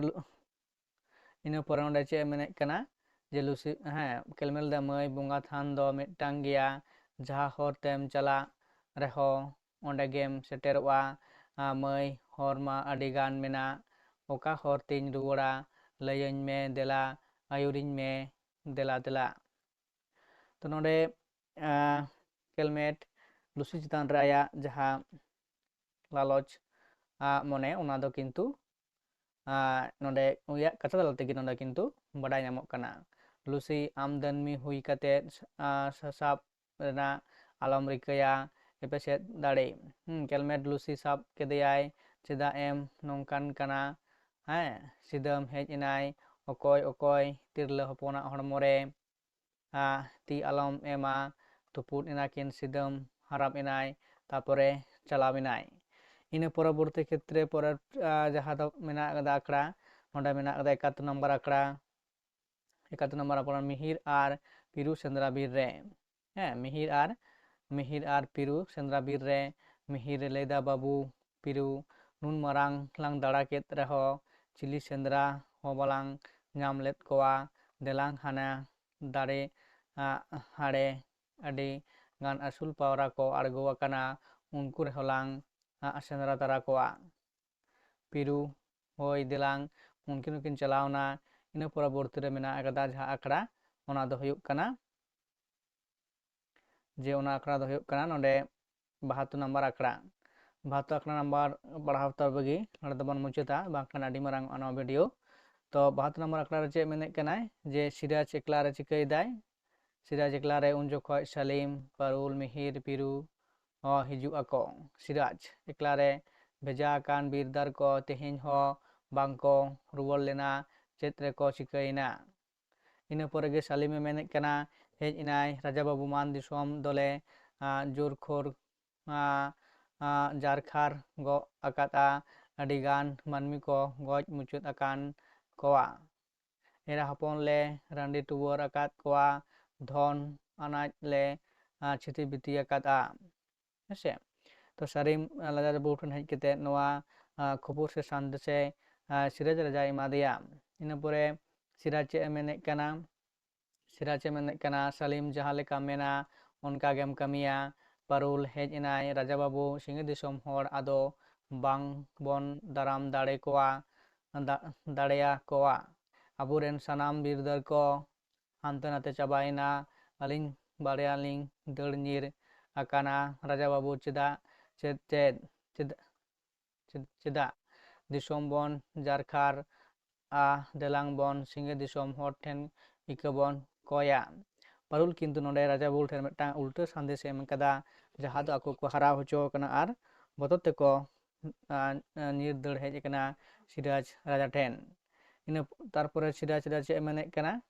ᱤᱱᱟᱹ ᱯᱚᱨᱮ ᱚᱸᱰᱮ ᱪᱮᱫ ᱮ ᱢᱮᱱᱮᱫ ᱠᱟᱱᱟ ᱡᱮ ᱞᱩᱥᱤ ᱦᱮᱸ ᱠᱮᱞᱢᱮᱞ ᱫᱟ ᱢᱟᱹᱭ ᱵᱚᱸᱜᱟ ᱛᱷᱟᱱ ᱫᱚ ᱢᱤᱫᱴᱟᱝ ᱜᱮᱭᱟ ᱡᱟᱦᱟᱸ ᱦᱚᱨ ᱛᱮᱢ ᱪᱟᱞᱟᱜ ᱨᱮᱦᱚᱸ ᱚᱸᱰᱮ ᱜᱮᱢ ᱥᱮᱴᱮᱨᱚᱜᱼᱟ ᱢᱟᱹᱭ ᱦᱚᱨ ᱢᱟ ᱟᱹᱰᱤ ᱜᱟᱱ ᱢᱮᱱᱟᱜ ᱚᱠᱟ ᱦᱚᱨ ᱛᱤᱧ ᱨᱩᱣᱟᱹᱲᱟ ᱞᱟᱹᱭᱟᱹᱧ ᱢᱮ ᱫᱮᱞᱟ ᱟᱹᱭᱩᱨᱤᱧ ᱢᱮ ᱫᱮᱞᱟ ᱫᱮᱞᱟ ᱛᱚ ᱱᱚᱰᱮ ᱠᱮᱞᱢᱮᱴ ᱞᱩᱥᱤ ᱪᱮᱛᱟᱱ ᱨᱮ ᱟᱭᱟᱜ ᱡᱟᱦᱟᱸ ᱞᱟᱞᱚᱪ ᱢᱚᱱᱮ ᱚᱱᱟ ᱫᱚ ᱠᱤᱱᱛᱩ ᱱᱚᱰᱮ ᱩᱱᱤᱭᱟᱜ ᱠᱟᱛᱷᱟ ᱛᱟᱞᱟ ᱛᱮᱜᱮ ᱱᱚᱰᱮ ᱠᱤᱱᱛᱩ ᱵᱟᱰᱟᱭ ᱧᱟᱢᱚᱜ ᱠᱟᱱᱟ ᱞᱩᱥᱤ ᱟᱢ ᱫᱟᱹᱱᱢᱤ ᱦᱩᱭ ᱠᱟᱛᱮᱫ ᱥᱟᱥᱟᱵ ᱨᱮᱱᱟᱜ ᱟᱞᱚᱢ ᱨᱤᱠᱟᱹᱭᱟ ᱮᱯᱮᱥᱮᱫ ᱫᱟᱲᱮ ᱠᱮᱞᱢᱮᱴ ᱞᱩᱥᱤ ᱥᱟᱵ ᱠᱮᱫᱮᱭᱟᱭ ᱪᱮᱫᱟᱜ ᱮᱢ ᱱᱚᱝᱠᱟᱱ ᱠᱟᱱᱟ ᱦᱮᱸ ᱥᱤᱫᱟᱹᱢ ᱦᱮᱡ ᱮᱱᱟᱭ ᱚᱠᱚᱭ ᱚᱠᱚᱭ ᱛᱤᱨᱞᱟᱹ ᱦᱚᱯᱚᱱᱟᱜ ᱦᱚᱲᱢᱚ ᱨᱮ ᱛᱤ ᱟᱞᱚᱢ ᱮᱢᱟ ᱛᱩᱯᱩᱫ ᱮᱱᱟᱠᱤᱱ ᱥᱤᱫᱟᱹᱢ ᱦᱟᱨᱟᱯ ᱮᱱᱟᱭ ᱛᱟᱯᱚᱨᱮ ᱪᱟᱞᱟᱣ ᱮᱱᱟᱭ ᱤᱱᱟᱹ ᱯᱚᱨᱚᱵᱚᱨᱛᱤ ᱠᱷᱮᱛᱨᱮ ᱯᱚᱨᱮᱨ ᱡᱟᱦᱟᱸ ᱫᱚ ᱢᱮᱱᱟᱜ ᱟᱠᱟᱫᱟ ᱟᱠᱷᱲᱟ ᱚᱸᱰᱮ ᱢᱮᱱᱟᱜ ᱟᱠᱟᱫᱟ ᱮᱠᱟᱛᱛᱳᱨ ᱱᱚᱢᱵᱚᱨ ᱟᱠᱷᱲᱟ ᱮᱠᱟᱛᱛᱳᱨ ᱱᱚᱢᱵᱚᱨ ᱟᱠᱷᱲᱟ ᱢᱤᱦᱤᱨ ᱟᱨ ᱯᱤᱨᱩ ᱥᱮᱸᱫᱽᱨᱟ ᱵᱤᱨ ᱨᱮ ᱦᱮᱸ ᱢᱤᱦᱤᱨ ᱟᱨ ᱢᱤᱦᱤᱨ ᱟᱨ ᱯᱤᱨᱩ ᱥᱮᱸᱫᱽᱨᱟ ᱵᱤᱨ ᱨᱮ ᱢᱤᱦᱤᱨ ᱮ ᱞᱟᱹᱭᱫᱟ ᱵᱟᱹᱵᱩ ᱯᱤᱨᱩ ᱱᱩᱱ ᱢᱟᱨᱟᱝ ᱞᱟᱝ ᱫᱟᱬᱟ ᱠᱮᱫ ᱨᱮᱦᱚᱸ ᱪᱤᱞᱤ ᱥᱮᱸᱫᱽᱨᱟ ᱦᱚᱸ ᱵᱟᱞᱟᱝ ᱧᱟᱢ ᱞᱮᱫ ᱠᱚᱣᱟ ᱫᱮᱞᱟᱝ ᱦᱟᱱᱟ ᱫᱟᱨᱮ ᱦᱟᱲᱮ ᱟᱹᱰᱤ ᱜᱟᱱ ᱟᱹᱥᱩᱞ ᱯᱟᱣᱨᱟ ᱠᱚ ᱟᱬᱜᱚ ᱟᱠᱟᱱᱟ ᱩᱱᱠᱩ ᱨᱮᱦᱚᱸ ᱞᱟᱝ sendera तारा koa piru hoy dilang unkin ukin chalaw na ina poroborti re mena agada जे ओना आंकड़ा दो होयक कना नोडे 72 नंबर आंकड़ा 72 आंकड़ा नंबर बढ़ाव तर तो 72 नम्बर आंकड़ा रे जे मेने कनाय जे सिराज एकला रे सिराज एकला उन जो खय सलीम परुल मिहिर पीरू ᱦᱤᱡᱩᱜ ᱟᱠᱚ ᱥᱤᱨᱟᱡᱽ ᱮᱠᱞᱟ ᱨᱮ ᱵᱷᱮᱡᱟ ᱟᱠᱟᱱ ᱵᱤᱨᱫᱟᱨ ᱠᱚ ᱛᱮᱦᱮᱧ ᱦᱚᱸ ᱵᱟᱝᱠᱚ ᱨᱩᱣᱟᱹᱲ ᱞᱮᱱᱟ ᱪᱮᱫ ᱨᱮᱠᱚ ᱪᱤᱠᱟᱹᱭᱮᱱᱟ ᱤᱱᱟᱹ ᱯᱚᱨᱮ ᱜᱮ ᱥᱟᱞᱤᱢᱮ ᱢᱮᱱᱮᱫ ᱠᱟᱱᱟ ᱦᱮᱡ ᱮᱱᱟᱭ ᱨᱟᱡᱟ ᱵᱟᱹᱵᱩ ᱢᱟᱱ ᱫᱤᱥᱚᱢ ᱫᱚᱞᱮ ᱡᱳᱨᱠᱷᱳᱨ ᱡᱟᱨᱠᱷᱟᱨ ᱜᱚᱜ ᱟᱠᱟᱫᱼᱟ ᱟᱹᱰᱤᱜᱟᱱ ᱢᱟᱹᱱᱢᱤ ᱠᱚ ᱜᱚᱡ ᱢᱩᱪᱟᱹᱫ ᱟᱠᱟᱱ ᱠᱚᱣᱟ ᱮᱨᱟ ᱦᱚᱯᱚᱱ ᱞᱮ ᱨᱟᱺᱰᱤ ᱴᱩᱣᱟᱹᱨ ᱟᱠᱟᱫ ᱠᱚᱣᱟ ᱫᱷᱚᱱ ᱟᱱᱟᱡ ᱞᱮ ᱪᱷᱤᱛᱤ ᱵᱤᱛᱤ ᱟᱠᱟᱫᱼᱟ ᱦᱮᱸᱥᱮ ᱛᱚ ᱥᱟᱨᱤᱢ ᱨᱟᱡᱟ ᱵᱟᱹᱵᱩ ᱴᱷᱮᱱ ᱦᱮᱡ ᱠᱟᱛᱮᱫ ᱱᱚᱣᱟ ᱠᱷᱚᱵᱚᱨ ᱥᱮ ᱥᱟᱸᱫᱮᱥᱮ ᱥᱤᱨᱟᱡᱽ ᱨᱟᱡᱟᱭ ᱮᱢᱟᱫᱮᱭᱟ ᱤᱱᱟᱹ ᱯᱚᱨᱮ ᱥᱤᱨᱟᱡᱽ ᱪᱮᱫ ᱮ ᱢᱮᱱᱮᱫ ᱠᱟᱱᱟ ᱥᱤᱨᱟᱡᱽ ᱮ ᱢᱮᱱᱮᱫ ᱠᱟᱱᱟ ᱥᱟᱞᱤᱢ ᱡᱟᱦᱟᱸ ᱞᱮᱠᱟᱢ ᱢᱮᱱᱟ ᱚᱱᱠᱟ ᱜᱮᱢ ᱠᱟᱹᱢᱤᱭᱟ ᱯᱟᱨᱩᱞ ᱦᱮᱡ ᱮᱱᱟᱭ ᱨᱟᱡᱟ ᱵᱟᱹᱵᱩ ᱥᱤᱸᱜᱟᱹᱲ ᱫᱤᱥᱚᱢ ᱦᱚᱲ ᱟᱫᱚ ᱵᱟᱝ ᱵᱚᱱ ᱫᱟᱨᱟᱢ ᱫᱟᱲᱮ ᱠᱚᱣᱟ ᱫᱟᱲᱮᱭᱟᱠᱚᱣᱟ ᱟᱵᱚᱨᱮᱱ ᱥᱟᱱᱟᱢ ᱵᱤᱨᱫᱟᱹᱨ ᱠᱚ ᱦᱟᱱᱛᱮ ᱱᱟᱛᱮ ᱪᱟᱵᱟᱭᱮᱱᱟ ᱟᱹᱞᱤᱧ ᱵᱟᱨᱭᱟ ᱞᱤᱧ ᱫᱟᱹᱲ ᱧᱤᱨ akana raja babu cida ced ced cida disom bon jarkar a delang bon singe disom horten ikabon koya. Parul kintu nonde raja bul ten metta ulte sande sem kada jahat aku ko hara hucho kana ar botot teko nir dur hej kana sidaj raja ten ina tar pura sidaj raja emenek kana?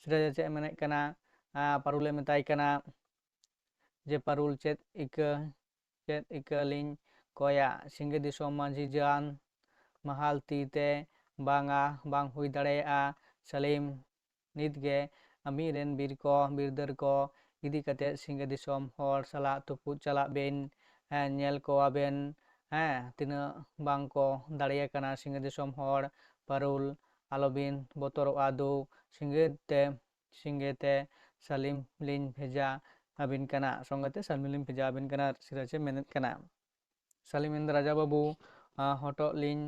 Sidaj raja emenek kana ᱯᱟᱨᱩᱞᱮ ᱢᱮᱛᱟᱭ ᱠᱟᱱᱟ ᱡᱮ ᱯᱟᱨᱩᱞ ᱪᱮᱫ ᱤᱠᱟᱹ ᱪᱮᱫ ᱤᱠᱟᱹ ᱟᱹᱞᱤᱧ ᱠᱚᱭᱟ ᱥᱤᱸᱜᱮ ᱫᱤᱥᱚᱢ ᱢᱟᱺᱡᱷᱤ ᱡᱟᱱ ᱢᱟᱦᱟᱞ ᱛᱤᱛᱮ ᱵᱟᱝᱟ ᱵᱟᱝ ᱦᱩᱭ ᱫᱟᱲᱮᱭᱟᱜᱼᱟ ᱥᱟᱞᱤᱢ ᱱᱤᱛᱜᱮ ᱟᱢᱤᱡ ᱨᱮᱱ ᱵᱤᱨ ᱠᱚ ᱵᱤᱨᱫᱟᱹᱨ ᱠᱚ ᱤᱫᱤ ᱠᱟᱛᱮᱫ ᱥᱤᱸᱜᱮ ᱫᱤᱥᱚᱢ ᱦᱚᱲ ᱥᱟᱞᱟᱜ ᱛᱩᱯᱩᱫ ᱪᱟᱞᱟᱜ ᱵᱤᱱ ᱧᱮᱞ ᱠᱚᱣᱟᱵᱮᱱ ᱦᱮᱸ ᱛᱤᱱᱟᱹᱜ ᱵᱟᱝ ᱠᱚ ᱫᱟᱲᱮᱭᱟᱠᱟᱱᱟ ᱥᱤᱸᱜᱮ ᱫᱤᱥᱚᱢ ᱦᱚᱲ ᱯᱟᱨᱩᱞ ᱟᱞᱚᱵᱤᱱ ᱵᱚᱛᱚᱨᱚᱜᱼᱟ ᱫᱩ ᱥᱤᱸᱜᱮ ᱛᱮ ᱥᱤᱸᱜᱮ ᱛᱮ ᱥᱟᱞᱤᱢ ᱞᱤᱧ ᱵᱷᱮᱡᱟ ᱟᱹᱵᱤᱱ ᱠᱟᱱᱟ ᱥᱚᱸᱜᱮ ᱛᱮ ᱥᱟᱞᱤᱢ ᱞᱤᱧ ᱵᱷᱮᱡᱟ ᱟᱹᱵᱤᱱ ᱠᱟᱱᱟ ᱥᱤᱨᱟᱡᱽ ᱮ ᱢᱮᱱᱮᱫ ᱠᱟᱱᱟ ᱥᱟᱞᱤᱢ ᱢᱮᱱᱫᱟ ᱨᱟᱡᱟ ᱵᱟᱹᱵᱩ ᱦᱚᱴᱚᱜ ᱞᱤᱧ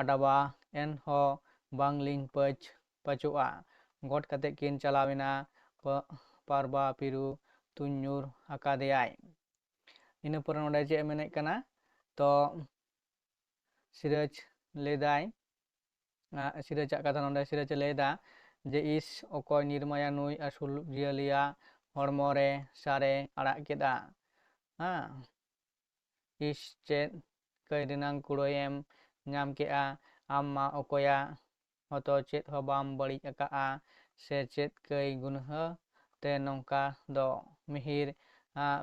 ᱟᱰᱟᱵᱟ ᱮᱱᱦᱚᱸ ᱵᱟᱝᱞᱤᱧ ᱯᱟᱹᱪ ᱯᱟᱹᱪᱚᱜᱼᱟ ᱜᱚᱴ ᱠᱟᱛᱮᱫ ᱠᱤᱱ ᱪᱟᱞᱟᱣᱮᱱᱟ ᱯᱟᱨᱵᱟ ᱯᱤᱨᱩ ᱛᱩᱧ ᱧᱩᱨ ᱟᱠᱟᱫᱮᱭᱟᱭ ᱤᱱᱟᱹ ᱯᱚᱨᱮ ᱱᱚᱰᱮ ᱪᱮᱫ ᱮ ᱢᱮᱱᱮᱫ ᱠᱟᱱᱟ ᱛᱚ ᱥᱤᱨᱟᱡᱽ ᱞᱟᱹᱭᱫᱟᱭ ᱥᱤᱨᱟᱡᱟᱜ ᱠᱟᱛᱷᱟ ᱱᱚᱰᱮ ᱥᱤᱨᱟᱡᱽ ᱮ ᱞᱟᱹᱭᱫᱟ ᱡᱮ ᱤᱥ ᱚᱠᱚᱭ ᱱᱤᱨᱢᱟᱭᱟ ᱱᱩᱭ ᱟᱹᱥᱩᱞ ᱡᱤᱭᱟᱹᱞᱤᱭᱟᱜ ᱦᱚᱲᱢᱚ ᱨᱮ ᱥᱟᱨᱮ ᱟᱲᱟᱜ ᱠᱮᱫᱟ ᱦᱮᱸ ᱤᱥ ᱪᱮᱫ ᱠᱟᱹᱭ ᱨᱮᱱᱟᱝ ᱠᱩᱲᱟᱹᱭᱮᱢ ᱧᱟᱢ ᱠᱮᱜᱼᱟ ᱟᱢ ᱢᱟ ᱚᱠᱚᱭᱟᱜ ᱦᱚᱛᱚ ᱪᱮᱫ ᱦᱚᱸ ᱵᱟᱢ ᱵᱟᱹᱲᱤᱡ ᱟᱠᱟᱜᱼᱟ ᱥᱮ ᱪᱮᱫ ᱠᱟᱹᱭ ᱜᱩᱱᱦᱟᱹ ᱛᱮ ᱱᱚᱝᱠᱟ ᱫᱚ ᱢᱤᱦᱤᱨ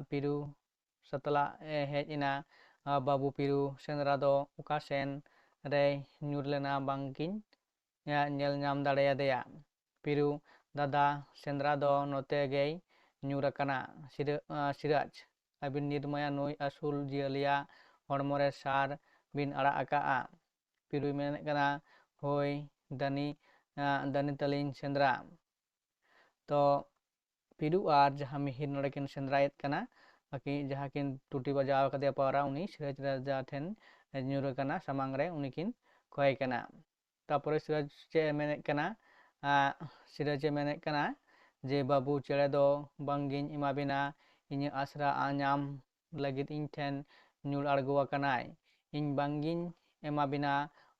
ᱯᱤᱨᱩ ᱥᱟᱛᱞᱟᱜ ᱮ ᱦᱮᱡ ᱮᱱᱟ ᱵᱟᱹᱵᱩ ᱯᱤᱨᱩ ᱥᱮᱸᱫᱽᱨᱟ ᱫᱚ ᱚᱠᱟ ᱥᱮᱱ ᱨᱮᱭ ᱧᱩᱨ ᱞᱮᱱᱟ ᱵᱟᱝᱠᱤᱱ ᱧᱮᱞ ᱧᱟᱢ ᱫᱟᱲᱮᱭᱟᱫᱮᱭᱟ ᱯᱤᱨᱩ ᱫᱟᱫᱟ ᱥᱮᱸᱫᱽᱨᱟ ᱫᱚ ᱱᱚᱛᱮ ᱜᱮᱭ ᱧᱩᱨ ᱟᱠᱟᱱᱟ ᱥᱤᱨᱟᱡᱽ ᱟᱹᱵᱤᱱ ᱱᱤᱨᱢᱟᱭᱟ ᱱᱩᱭ ᱟᱹᱥᱩᱞ ᱡᱤᱭᱟᱹᱞᱤᱭᱟᱜ ᱦᱚᱲᱢᱚ ᱨᱮ ᱥᱟᱨ ᱵᱤᱱ ᱟᱲᱟᱜ ᱟᱠᱟᱜᱼᱟ ᱯᱤᱨᱩᱭ ᱢᱮᱱᱮᱫ ᱠᱟᱱᱟ ᱦᱳᱭ ᱫᱟᱹᱱᱤ ᱫᱟᱹᱱᱤ ᱛᱟᱹᱞᱤᱧ ᱥᱮᱸᱫᱽᱨᱟ ᱛᱚ ᱯᱤᱨᱩ ᱟᱨ ᱡᱟᱦᱟᱸ ᱢᱤᱦᱤᱨ ᱱᱚᱰᱮ ᱠᱤᱱ ᱥᱮᱸᱫᱽᱨᱟᱭᱮᱫ ᱠᱟᱱᱟ ᱟᱹᱠᱤᱱ ᱡᱟᱦᱟᱸ ᱠᱤᱱ ᱴᱩᱴᱤ ᱵᱟᱡᱟᱣ ᱠᱟᱫᱮᱭᱟ ᱯᱟᱣᱨᱟ ᱩᱱᱤ ᱥᱤᱨᱟᱡᱽ ᱨᱟᱡᱟ ᱴᱷᱮᱱ ᱧᱩᱨ ᱟᱠᱟᱱᱟ ᱥᱟᱢᱟᱝ ᱨᱮ ᱩᱱᱤ ᱠᱤᱱ ᱠᱷᱚᱭ ᱠᱟᱱᱟ ᱛᱟᱯᱚᱨᱮ ᱥᱤᱨᱟᱡᱽ ᱪᱮᱫ ᱮ ᱢᱮᱱᱮᱫ ᱠᱟᱱᱟ ᱥᱤᱨᱟᱡᱽ ᱮ ᱢᱮᱱᱮᱫ ᱠᱟᱱᱟ ᱡᱮ ᱵᱟᱹᱵᱩ ᱪᱮᱬᱮ ᱫᱚ ᱵᱟᱝᱜᱤᱧ ᱮᱢᱟᱵᱤᱱᱟ ᱤᱧᱟᱹᱜ ᱟᱥᱨᱟ ᱧᱟᱢ ᱞᱟᱹᱜᱤᱫ ᱤᱧ ᱴᱷᱮᱱ ᱧᱩᱨ ᱟᱬᱜᱚ ᱟᱠᱟᱱᱟᱭ ᱤᱧ ᱵᱟᱝᱜᱤᱧ ᱮᱢᱟᱵᱤᱱᱟ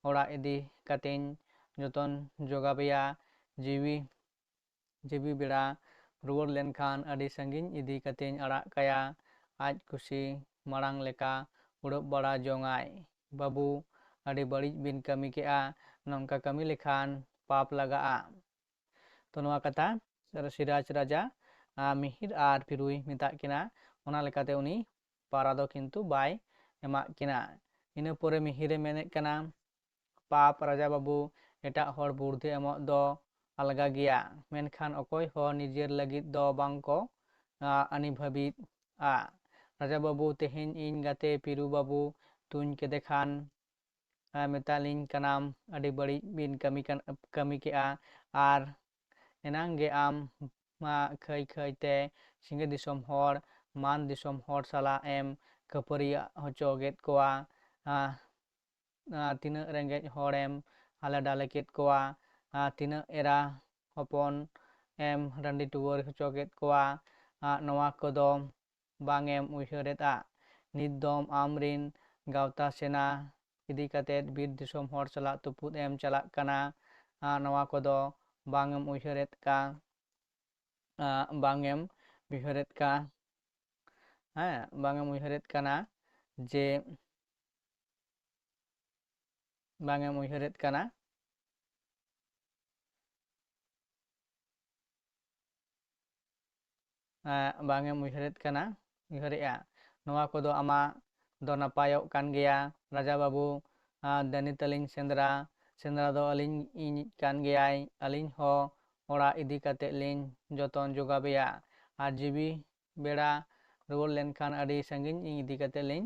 ᱚᱲᱟᱜ ᱤᱫᱤ ᱠᱟᱛᱮᱧ ᱡᱚᱛᱚᱱ ᱡᱚᱜᱟᱣᱮᱭᱟ ᱡᱤᱣᱤ ᱡᱤᱣᱤ ᱵᱮᱲᱟ ᱨᱩᱣᱟᱹᱲ ᱞᱮᱱᱠᱷᱟᱱ ᱟᱹᱰᱤ ᱥᱟᱺᱜᱤᱧ ᱤᱫᱤ ᱠᱟᱛᱮᱧ ᱟᱲᱟᱜ ᱠᱟᱭᱟ ᱟᱡ ᱠᱩᱥᱤ ᱢᱟᱲᱟᱝ ᱞᱮᱠᱟ ᱩᱰᱟᱹᱵ ᱵᱟᱲᱟ ᱡᱚᱝᱟᱭ ᱵᱟᱹᱵᱩ ᱟᱹᱰᱤ ᱵᱟᱹᱲᱤᱡ ᱵᱤᱱ ᱠᱟᱹᱢᱤ ᱠᱮᱜᱼᱟ ᱱᱚᱝᱠᱟ ᱠᱟᱹᱢᱤ ᱞᱮᱠᱷᱟᱱ પાપ લગા તો কথা કથા સિરાજ રાજા মিহির আর ফিরুই মেতা কিনা লেকাতে উনি পারা দো কিন্তু বাই এমা কিনা ইনে পরে মিহিরে মেনে কেনা পাপ রাজা বাবু এটা হর বুর্ধে এম দো আলগা গিয়া মেনখান অকয় হ নিজের লাগি দ বাংক আনি ভাবি আ রাজা বাবু তেহেন ইন গাতে পিরু বাবু তুন কেদে খান ᱢᱮᱛᱟᱞᱤᱧ ᱠᱟᱱᱟᱢ ᱟᱹᱰᱤ ᱵᱟᱹᱲᱤᱡ ᱵᱤᱱ ᱠᱟᱹᱢᱤ ᱠᱟᱹᱢᱤ ᱠᱮᱜᱼᱟ ᱟᱨ ᱮᱱᱟᱝ ᱜᱮ ᱟᱢ ᱠᱷᱟᱹᱭ ᱠᱷᱟᱹᱭᱛᱮ ᱥᱤᱸᱜᱮ ᱫᱤᱥᱚᱢ ᱦᱚᱲ ᱢᱟᱱ ᱫᱤᱥᱚᱢ ᱦᱚᱲ ᱥᱟᱞᱟᱜ ᱮᱢ ᱠᱷᱟᱹᱯᱟᱹᱨᱤ ᱦᱚᱪᱚ ᱠᱮᱫ ᱠᱚᱣᱟ ᱛᱤᱱᱟᱹᱜ ᱨᱮᱸᱜᱮᱡ ᱦᱚᱲᱮᱢ ᱦᱟᱞᱮ ᱰᱟᱞᱮ ᱠᱮᱫ ᱠᱚᱣᱟ ᱛᱤᱱᱟᱹᱜ ᱮᱨᱟ ᱦᱚᱯᱚᱱ ᱮᱢ ᱨᱟᱺᱰᱤ ᱴᱩᱣᱟᱹᱨ ᱦᱚᱪᱚ ᱠᱮᱫ ᱠᱚᱣᱟ ᱱᱚᱣᱟ ᱠᱚᱫᱚ ᱵᱟᱝ ᱮᱢ ᱩᱭᱦᱟᱹᱨᱮᱫᱼᱟ ᱱᱤᱛ ᱫᱚᱢ ᱟᱢᱨᱤᱱ ᱜᱟᱶᱛᱟ ᱥᱮᱱᱟ ᱤᱫᱤ ᱠᱟᱛᱮᱫ ᱵᱤᱨ ᱫᱤᱥᱚᱢ ᱦᱚᱲ ᱥᱟᱞᱟᱜ ᱛᱩᱯᱩᱫ ᱮᱢ ᱪᱟᱞᱟᱜ ᱠᱟᱱᱟ ᱱᱚᱣᱟ ᱠᱚᱫᱚ ᱵᱟᱝ ᱮᱢ ᱩᱭᱦᱟᱹᱨᱮᱫ ᱠᱟ ᱵᱟᱝ ᱮᱢ ᱩᱭᱦᱟᱹᱨᱮᱫ ᱠᱟ ᱦᱮᱸ ᱵᱟᱝ ᱮᱢ ᱩᱭᱦᱟᱹᱨᱮᱫ ᱠᱟᱱᱟ ᱡᱮ ᱵᱟᱝ ᱮᱢ ᱩᱭᱦᱟᱹᱨᱮᱫ ᱠᱟᱱᱟ ᱵᱟᱝ ᱮᱢ ᱩᱭᱦᱟᱹᱨᱮᱫ ᱠᱟᱱᱟ ᱩᱭᱦᱟᱹᱨᱮᱜᱼᱟ ᱱᱚᱣᱟ ᱠᱚᱫᱚ ᱟᱢᱟᱜ ᱫᱚ ᱱᱟᱯᱟᱭᱚᱜ ᱠᱟᱱ ᱜᱮᱭᱟ ᱨᱟᱡᱟ ᱵᱟᱹᱵᱩ ᱫᱟᱹᱱᱤ ᱛᱟᱹᱞᱤᱧ ᱥᱮᱸᱫᱽᱨᱟ ᱥᱮᱸᱫᱽᱨᱟ ᱫᱚ ᱟᱹᱞᱤᱧ ᱤᱧ ᱠᱟᱱ ᱜᱮᱭᱟᱭ ᱟᱹᱞᱤᱧ ᱦᱚᱸ ᱚᱲᱟᱜ ᱤᱫᱤ ᱠᱟᱛᱮᱫ ᱞᱤᱧ ᱡᱚᱛᱚᱱ ᱡᱚᱜᱟᱣᱮᱭᱟ ᱟᱨ ᱡᱤᱣᱤ ᱵᱮᱲᱟ ᱨᱩᱣᱟᱹᱲ ᱞᱮᱱᱠᱷᱟᱱ ᱟᱹᱰᱤ ᱥᱟᱺᱜᱤᱧ ᱤᱧ ᱤᱫᱤ ᱠᱟᱛᱮᱫ ᱞᱤᱧ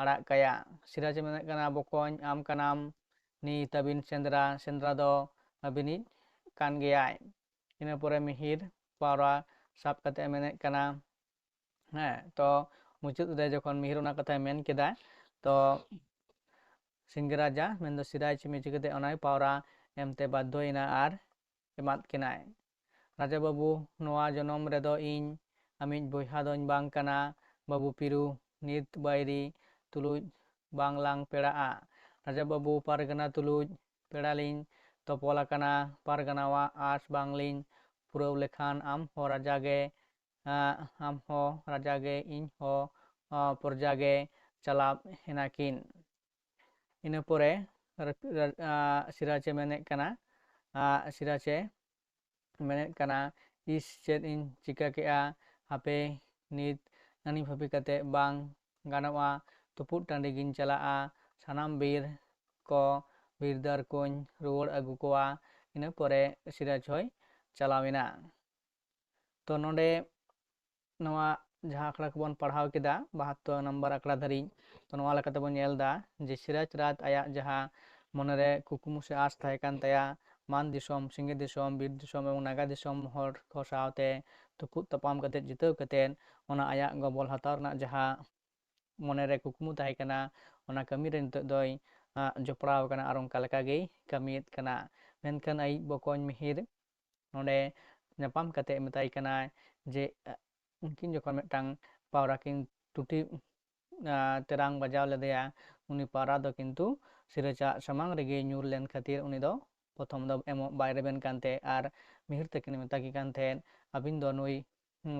ᱟᱲᱟᱜ ᱠᱟᱭᱟ ᱥᱤᱨᱟᱡᱽ ᱢᱮᱱᱮᱫ ᱠᱟᱱᱟ ᱵᱚᱠᱚᱧ ᱟᱢ ᱠᱟᱱᱟᱢ ᱱᱤᱛ ᱟᱹᱵᱤᱱ ᱥᱮᱸᱫᱽᱨᱟ ᱥᱮᱸᱫᱽᱨᱟ ᱫᱚ ᱟᱹᱵᱤᱱᱤᱡ ᱠᱟᱱ ᱜᱮᱭᱟᱭ ᱤᱱᱟᱹ ᱯᱚᱨᱮ ᱢᱤᱦᱤᱨ ᱯᱟᱣᱨᱟ ᱥᱟᱵ ᱠᱟᱛᱮᱫ ᱮ ᱢᱮᱱᱮᱫ ᱠᱟᱱᱟ ᱦᱮᱸ ᱛᱚ ᱢᱩᱪᱟᱹᱫ ᱨᱮ ᱡᱚᱠᱷᱚᱱ ᱢᱤᱦᱤᱨ ᱚᱱᱟ ᱠᱟᱛᱷᱟᱭ ᱢᱮᱱ ᱠᱮᱫᱟ ᱛᱚ ᱥᱤᱝᱜᱮ ᱨᱟᱡᱟ ᱢᱮᱱᱫᱚ ᱥᱤᱨᱟᱡᱽ ᱪᱤᱠᱟᱹ ᱠᱟᱛᱮᱫ ᱚᱱᱟ ᱯᱟᱣᱨᱟ ᱮᱢᱛᱮ ᱵᱟᱫᱽᱫᱷᱚᱭᱮᱱᱟ ᱟᱨ ᱮᱢᱟᱫ ᱠᱤᱱᱟᱭ ᱨᱟᱡᱟ ᱵᱟᱹᱵᱩ ᱱᱚᱣᱟ ᱡᱚᱱᱚᱢ ᱨᱮᱫᱚ ᱤᱧ ᱟᱢᱤᱡ ᱵᱚᱭᱦᱟ ᱫᱚᱧ ᱵᱟᱝ ᱠᱟᱱᱟ ᱵᱟᱹᱵᱩ ᱯᱤᱨᱩ ᱱᱤᱛ ᱵᱟᱭᱨᱤ ᱛᱩᱞᱩᱡ ᱵᱟᱝᱞᱟᱝ ᱯᱮᱲᱟᱜᱼᱟ ᱨᱟᱡᱟ ᱵᱟᱹᱵᱩ ᱯᱟᱨᱜᱟᱱᱟ ᱛᱩᱞᱩᱡ ᱯᱮᱲᱟ ᱞᱤᱧ ᱛᱚᱯᱚᱞ ᱟᱠᱟᱱᱟ ᱯᱟᱨᱜᱟᱱᱟᱣᱟᱜ ᱟᱸᱥ ᱵᱟᱝᱞᱤᱧ ᱯᱩᱨᱟᱹᱣ ᱞᱮᱠᱷᱟᱱ ᱟᱢ ᱦᱚᱸ ᱨᱟᱡᱟ ᱜᱮ ᱟᱢ ᱦᱚᱸ ᱨᱟᱡᱟ ᱜᱮ ᱤᱧ ᱦᱚᱸ ᱯᱨᱚᱡᱟ ᱜᱮ ᱪᱟᱞᱟᱵ ᱮᱱᱟᱠᱤᱱ ᱤᱱᱟᱹ ᱯᱚᱨᱮ ᱥᱤᱨᱟᱡᱮ ᱢᱮᱱᱮᱫ ᱠᱟᱱᱟ ᱥᱤᱨᱟᱡᱮ ᱢᱮᱱᱮᱫ ᱠᱟᱱᱟ ᱤᱥ ᱪᱮᱫ ᱤᱧ ᱪᱤᱠᱟᱹ ᱠᱮᱜᱼᱟ ᱦᱟᱯᱮ ᱱᱤᱛ ᱟᱹᱱᱤ ᱵᱷᱟᱹᱵᱤ ᱠᱟᱛᱮ ᱵᱟᱝ ᱜᱟᱱᱚᱜᱼᱟ ᱛᱩᱯᱩᱫ ᱴᱟᱺᱰᱤ ᱜᱤᱧ ᱪᱟᱞᱟᱜᱼᱟ ᱥᱟᱱᱟᱢ ᱵᱤᱨ ᱠᱚ ᱵᱤᱨᱫᱟᱨ ᱠᱚᱧ ᱨᱩᱣᱟᱹᱲ ᱟᱹᱜᱩ ᱠᱚᱣᱟ ᱤᱱᱟᱹ ᱯᱚᱨᱮ ᱥᱤᱨᱟᱡᱽ ᱦᱚᱸᱭ ᱪᱟᱞᱟᱣᱮᱱᱟ ᱛᱚ ᱱᱚᱰᱮ नवा जहाँ अखड़ा को बन पढ़ाव किया बहत्तर नम्बर अखड़ा धारी तो नवा जे सिराज राज आया जहाँ मनरे कुकुमु से आस थाय मान दिसम सिंगे दिसम बीर दिसम एवं नागा दिसम हर को साथे तुपुद तपाम कते आया गबल हाताव रना जहाँ मनरे कुकुमु थाय कमी रे नितोग और ओंका लेका गे आई बकोज मिहिर नोंडे नापाम जे ᱩᱱᱠᱤᱱ ᱡᱚᱠᱷᱚᱱ ᱢᱤᱫᱴᱟᱝ ᱯᱟᱣᱨᱟ ᱠᱤᱱ ᱴᱩᱴᱤ ᱛᱮᱨᱟᱝ ᱵᱟᱡᱟᱣ ᱞᱮᱫᱮᱭᱟ ᱩᱱᱤ ᱯᱟᱣᱨᱟ ᱫᱚ ᱠᱤᱱᱛᱩ ᱥᱤᱨᱟᱹᱡᱟᱜ ᱥᱟᱢᱟᱝ ᱨᱮᱜᱮ ᱧᱩᱨ ᱞᱮᱱ ᱠᱷᱟᱹᱛᱤᱨ ᱩᱱᱤ ᱫᱚ ᱯᱨᱚᱛᱷᱚᱢ ᱫᱚ ᱮᱢᱚᱜ ᱵᱟᱭ ᱨᱮᱵᱮᱱ ᱠᱟᱱ ᱛᱟᱦᱮᱸᱫ ᱟᱨ ᱢᱤᱦᱤᱨ ᱛᱟᱹᱠᱤᱱ ᱢᱮᱛᱟᱠᱤ ᱠᱟᱱ ᱛᱟᱦᱮᱸᱫ ᱟᱹᱵᱤᱱ ᱫᱚ ᱱᱩᱭ